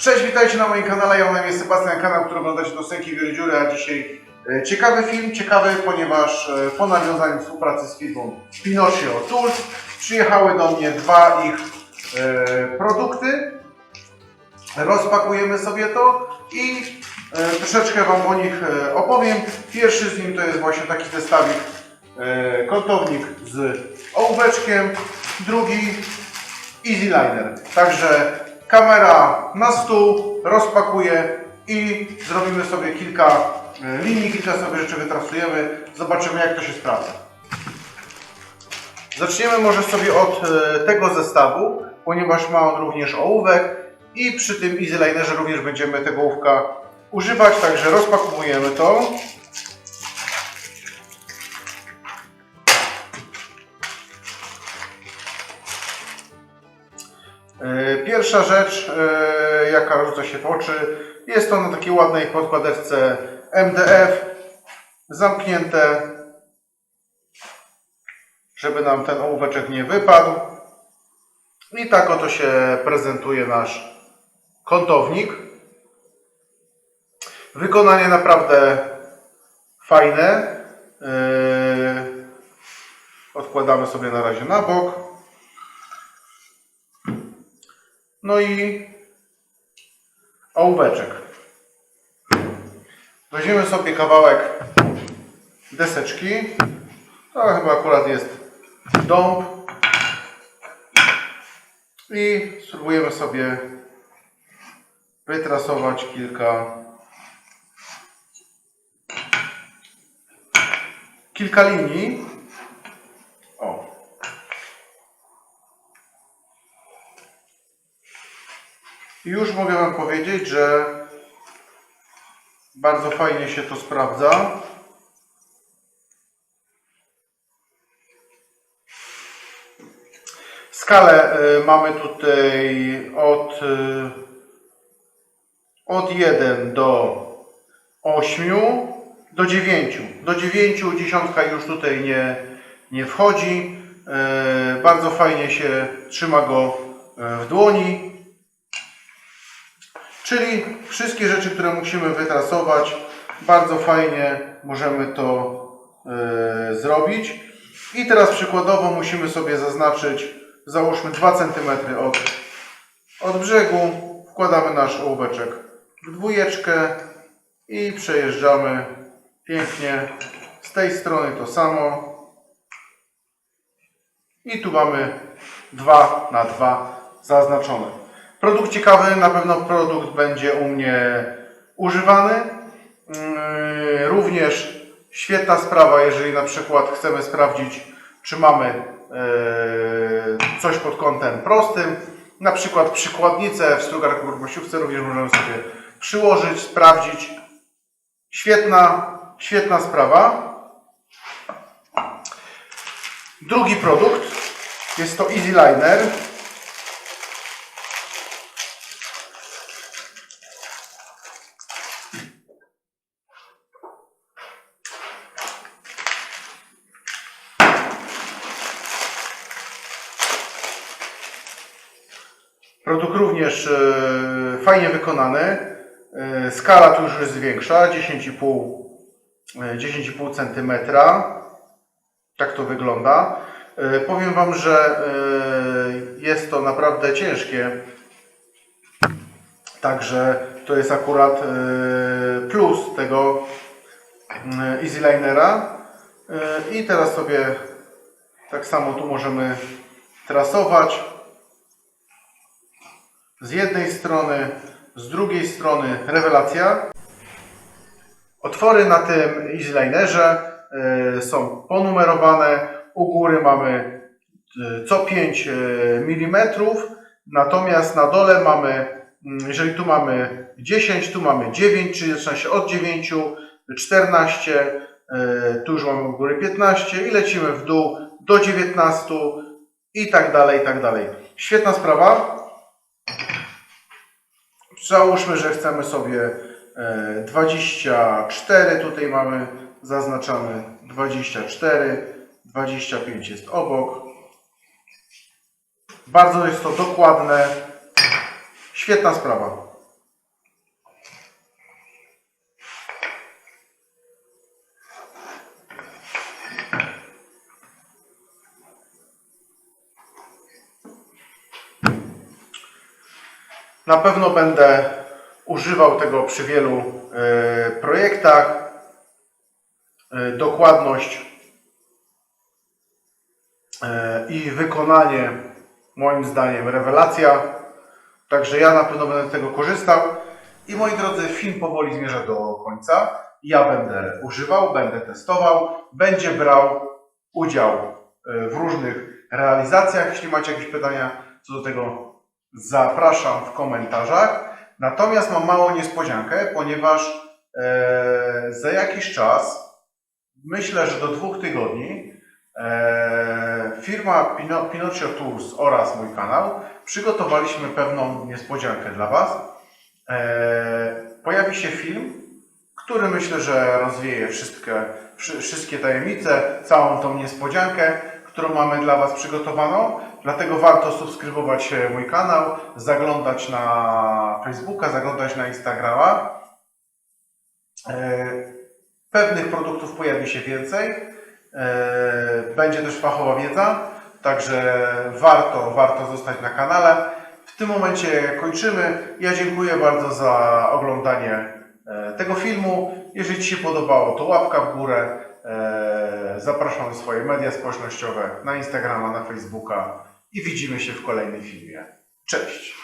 Cześć, witajcie na moim kanale. Ja mam na imię Sebastian, kanał, który oglądacie do Sęki Wiele Dziury, a dzisiaj e, ciekawy film, ciekawy, ponieważ e, po nawiązaniu współpracy z firmą Pinocchio Tools przyjechały do mnie dwa ich e, produkty. Rozpakujemy sobie to i troszeczkę Wam o nich opowiem. Pierwszy z nim to jest właśnie taki zestawik, kątownik z ołóweczkiem, drugi Easy Liner. Także kamera na stół, rozpakuję i zrobimy sobie kilka e, linii, kilka sobie rzeczy wytrasujemy. Zobaczymy jak to się sprawdza. Zaczniemy może sobie od e, tego zestawu, ponieważ ma on również ołówek i przy tym Easy Linerze również będziemy tego ołówka używać, także rozpakujemy to. Pierwsza rzecz, e, jaka rzuca się w oczy, jest to na takiej ładnej podkładeczce MDF, zamknięte, żeby nam ten ołóweczek nie wypadł. I tak oto się prezentuje nasz kątownik. Wykonanie naprawdę fajne. Yy, Odkładamy sobie na razie na bok. No i ołóweczek. Weźmiemy sobie kawałek deseczki. To chyba akurat jest dąb. I spróbujemy sobie wytrasować kilka kilka linii. I już mogę Wam powiedzieć, że bardzo fajnie się to sprawdza. Skalę y, mamy tutaj od, y, od 1 do 8 do 9. Do 9 dziesiątka już tutaj nie, nie wchodzi. Y, Bardzo fajnie się trzyma go w dłoni. Czyli wszystkie rzeczy, które musimy wytrasować, bardzo fajnie możemy to y, zrobić. I teraz przykładowo musimy sobie zaznaczyć, załóżmy 2 cm od, od brzegu. Wkładamy nasz ołóweczek w dwójeczkę i przejeżdżamy pięknie. Z tej strony to samo. I tu mamy 2 na 2 zaznaczone. Produkt ciekawy, na pewno produkt będzie u mnie używany. Yy, Również świetna sprawa, jeżeli na przykład chcemy sprawdzić, czy mamy yy, coś pod kątem prostym. Na przykład przykładnicę w strugarku grubościówce również możemy sobie przyłożyć, sprawdzić. Świetna, świetna sprawa. Drugi produkt jest to Easy Liner. Produkt również e, fajnie wykonany. E, skala tu już jest większa, 10,5 e, 10,5 cm. Tak to wygląda. E, powiem Wam, że jest to naprawdę ciężkie. Także to jest akurat plus tego e, Easy Linera. E, I teraz sobie tak samo tu możemy trasować z jednej strony, z drugiej strony rewelacja. Otwory na tym EasyLinerze y, są ponumerowane. U góry mamy y, co 5 mm, natomiast na dole mamy, mm, jeżeli tu mamy 10, tu mamy 9, czyli zaczyna się od 9, 14, y, tu już mamy u góry 15 i lecimy w dół do 19 i tak dalej, i tak dalej. Świetna sprawa. Załóżmy, że chcemy sobie e, 24, tutaj mamy zaznaczamy 24, 25 jest obok. Bardzo jest to dokładne. Świetna sprawa. Na pewno będę używał tego przy wielu e, projektach. E, dokładność e, i wykonanie moim zdaniem rewelacja. Także ja na pewno będę z tego korzystał. I moi drodzy, film powoli zmierza do końca. Ja będę używał, będę testował, będzie brał udział w różnych realizacjach. Jeśli macie jakieś pytania co do tego, zapraszam w komentarzach. Natomiast mam małą niespodziankę, ponieważ e, za jakiś czas, myślę, że do dwóch tygodni, e, firma Pino, Pinocchio Tours oraz mój kanał przygotowaliśmy pewną niespodziankę dla Was. E, pojawi się film, który myślę, że rozwieje wszystkie, wszy- wszystkie tajemnice, całą tą niespodziankę, którą mamy dla Was przygotowaną. Dlatego warto subskrybować e, mój kanał, zaglądać na Facebooka, zaglądać na Instagrama. E, Pewnych produktów pojawi się więcej. E, Będzie też fachowa wiedza, także warto, warto zostać na kanale. W tym momencie kończymy. Ja dziękuję bardzo za oglądanie tego filmu. Jeżeli Ci się podobało, to łapka w górę. E, Zapraszam swoje media społecznościowe, na Instagrama, na Facebooka i widzimy się w kolejnym filmie. Cześć!